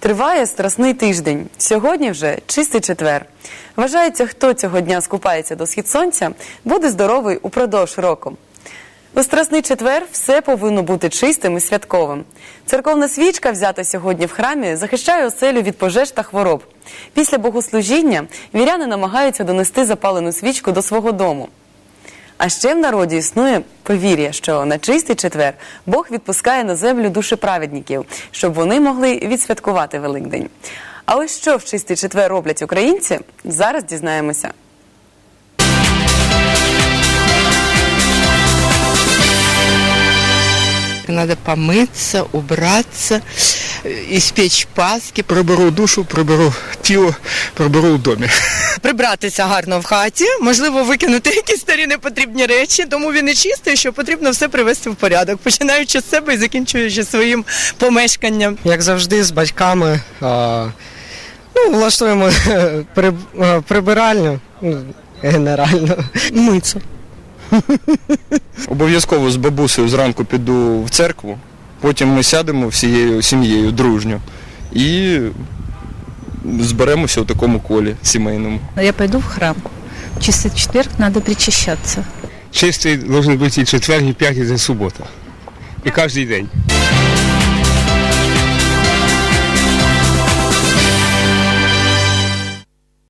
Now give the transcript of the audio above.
Триває страсний тиждень. Сьогодні вже чистий четвер. Вважається, хто цього дня скупається до схід сонця, буде здоровий упродовж року. У страсний четвер все повинно бути чистим і святковим. Церковна свічка, взята сьогодні в храмі, захищає оселю від пожеж та хвороб. Після богослужіння віряни намагаються донести запалену свічку до свого дому. А ще в народі існує повір'я, що на чистий четвер Бог відпускає на землю душі праведників, щоб вони могли відсвяткувати Великдень. А ось що в чистий четвер роблять українці, зараз дізнаємося. Надо помыться, убраться, э, испечь паски. Приберу душу, приберу тіло, приберу в домі. Прибратися гарно в хаті, можливо, викинути якісь старі непотрібні речі, тому він і чистий, що потрібно все привести в порядок, починаючи з себе і закінчуючи своїм помешканням. як завжди, з батьками. А, ну, влаштуємо при, а, прибиральню ну, генерально. Миться. Обов'язково з бабусею зранку піду в церкву, потім ми сядемо всією сім'єю дружньо і зберемося у такому колі сімейному. Я пойду в храм. Чистий четверг треба причащатися. Чистий має бути і четвер, і п'ятниця, і субота. І кожен день.